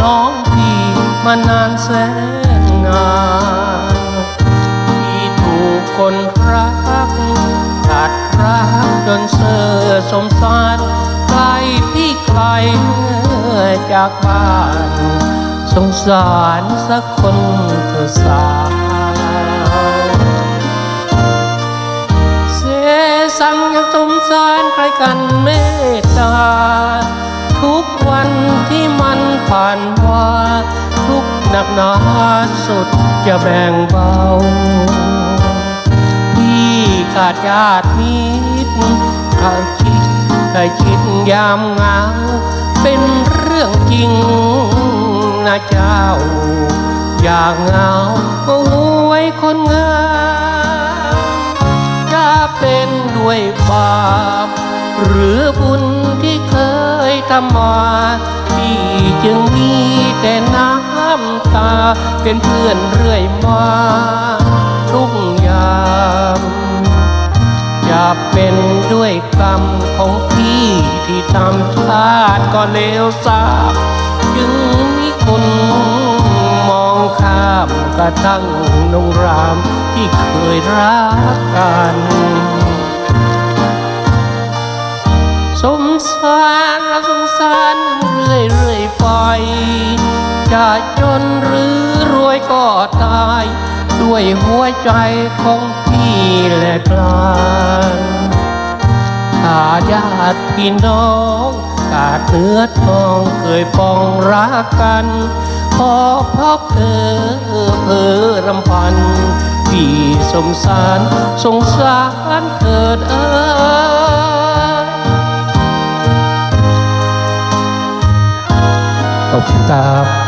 น้องพี่มานานแสนนานที่ถูกคนรักตัดรักจนเสื่อสมสารไกลพี่ไกลจากบ้าน สงสารสักคนเธอสาวเสสังยังสงสารใครกันเม นักหนาสุดจะแบ่งเบา พี่ขาดญาติมิตรใครคิดใครคิดยามเหงา เป็นเรื่องจริงนะเจ้า อย่าเหงาก็หวยคนงามจะเป็นด้วยบาปหรือบุญที่เคยทำมาที่จึงมีแต่น้ำตา เป็นเพื่อนเรื่อยมาทุกยามจะเป็นด้วยกรรมของพี่ที่ทำชาติก็เลวสาบจึงมีคนมองข้ามกระทั่งนงรามที่เคยรักกันสงสารและสงสาร จะจนหรือรวยก็ตาย ด้วยหัวใจของพี่และกลานถ้าญาติพี่น้องกาดเนื้อทองเคยปองรักกัน พอพบเธอเพอรำพัน พี่สงสารสงสารเถิดเอ่ยขอบคุณครับ